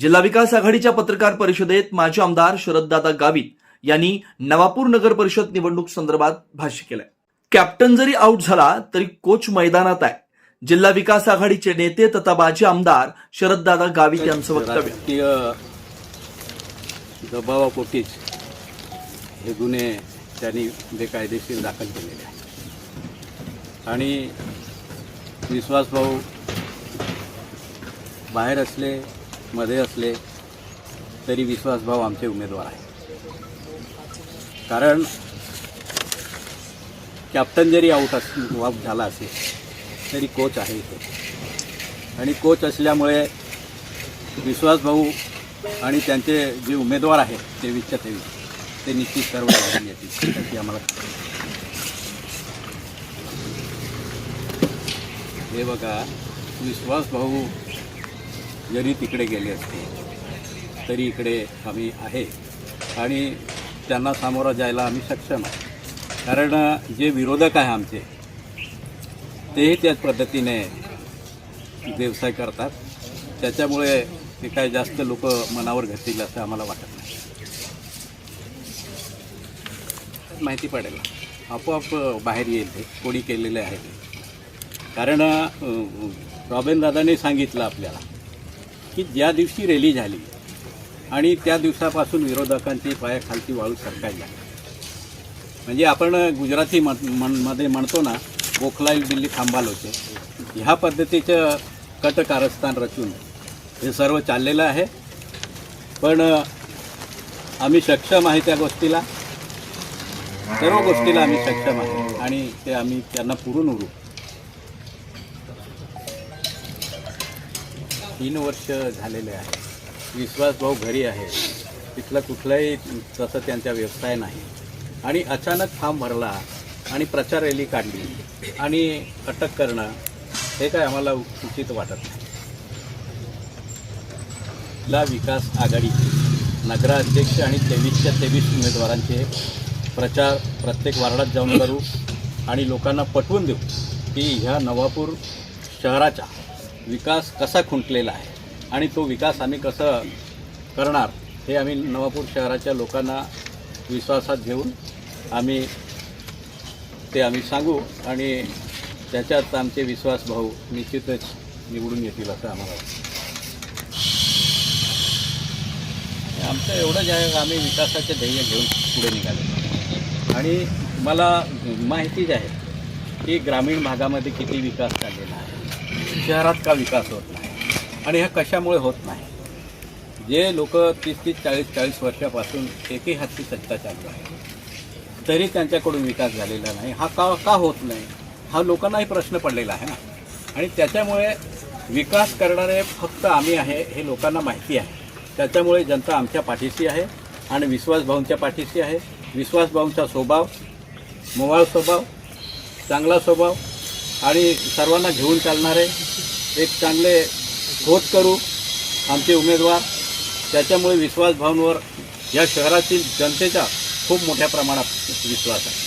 जिल्हा विकास आघाडीच्या पत्रकार परिषदेत माजी आमदार शरददादा गावित यांनी नवापूर नगर परिषद निवडणूक संदर्भात भाष्य केलंय. कॅप्टन जरी आऊट झाला तरी कोच मैदानात आहे. जिल्हा विकास आघाडीचे नेते तथा माजी आमदार शरददादा गावित यांचं वक्तव्य. दबावापोटीच हे गुन्हे त्यांनी बेकायदेशीर दाखल केलेले आहेत. आणि विश्वासभाऊ बाहेर असले मध्ये असले तरी विश्वासभाव आमचे उमेदवार आहेत. कारण कॅप्टन जरी आऊट अस आऊट झाला असेल तरी कोच आहे इथे. आणि कोच असल्यामुळे विश्वासभाऊ आणि त्यांचे जे उमेदवार आहेत तेवीसच्या तेवीस ते निश्चित सर्व येतील. त्याची आम्हाला हे बघा विश्वासभाऊ जरी तिकडे गेले असते तरी इकडे आम्ही आहे. आणि त्यांना सामोरं जायला आम्ही सक्षम आहे. कारण जे विरोधक आहे आमचे तेही त्याच पद्धतीने व्यवसाय करतात. त्याच्यामुळे ते काय जास्त लोक मनावर घेतील असं आम्हाला वाटत नाही. माहिती पडेल. आपोआप बाहेर येईल ते. कोणी केलेले आहे ते. कारण रॉबेन दादाने सांगितलं आपल्याला की ज्या दिवशी रॅली झाली आणि त्या दिवसापासून विरोधकांची पायाखालची वाळू सरकायला म्हणजे आपण गुजराती मध्ये म्हणतो ना गोखलाईल दिल्ली थांबाल होते. ह्या पद्धतीचं कट कारस्थान रचून हे सर्व चाललेलं आहे. पण आम्ही सक्षम आहे त्या गोष्टीला. सर्व गोष्टीला आम्ही सक्षम आहे. आणि ते आम्ही त्यांना पुरून उरू तीन वर्ष झालेले आहे. विश्वासभाऊ घरी आहे. तिथला कुठलाही तसं त्यांचा व्यवसाय नाही. आणि अचानक फॉर्म भरला आणि प्रचार रॅली काढली आणि अटक करणं हे काय आम्हाला उचित वाटत नाही. ला विकास आघाडी नगराध्यक्ष आणि तेवीसच्या तेवीस उमेदवारांचे प्रचार प्रत्येक वार्डात जाऊन करू आणि लोकांना पटवून देऊ की ह्या नवापूर शहराच्या विकास कसा खुंटलेला आहे आणि तो विकास आम्ही कसं करणार हे आम्ही नवापूर शहराच्या लोकांना विश्वासात घेऊन आम्ही ते आम्ही सांगू आणि त्याच्यात आमचे विश्वासभाऊ निश्चितच निवडून येतील असं आम्हाला वाटतं. आमचं जे आहे आम्ही विकासाचे ध्येय घेऊन पुढे निघालो. आणि मला माहितीच आहे की ग्रामीण भागामध्ये किती विकास झालेला आहे. शहरात का विकास होत नाही? आणि ह्या कशामुळे होत नाही? जे लोक तीस तीस चाळीस चाळीस वर्षापासून एकही हाती सत्ता चालू आहे तरी त्यांच्याकडून विकास झालेला नाही. हा का का होत नाही? हा लोकांनाही प्रश्न पडलेला आहे ना. आणि त्याच्यामुळे विकास करणारे फक्त आम्ही आहे हे लोकांना माहिती आहे. त्याच्यामुळे जनता आमच्या पाठीशी आहे आणि विश्वासभाऊंच्या पाठीशी आहे. विश्वासभाऊंचा स्वभाव मोवाळ स्वभाव चांगला स्वभाव आणि सर्वांना घेऊन चालणारे एक चांगले होत करू आमचे उमेदवार. त्याच्यामुळे विश्वासभावांवर या शहरातील जनतेचा खूप मोठ्या प्रमाणात विश्वास आहे.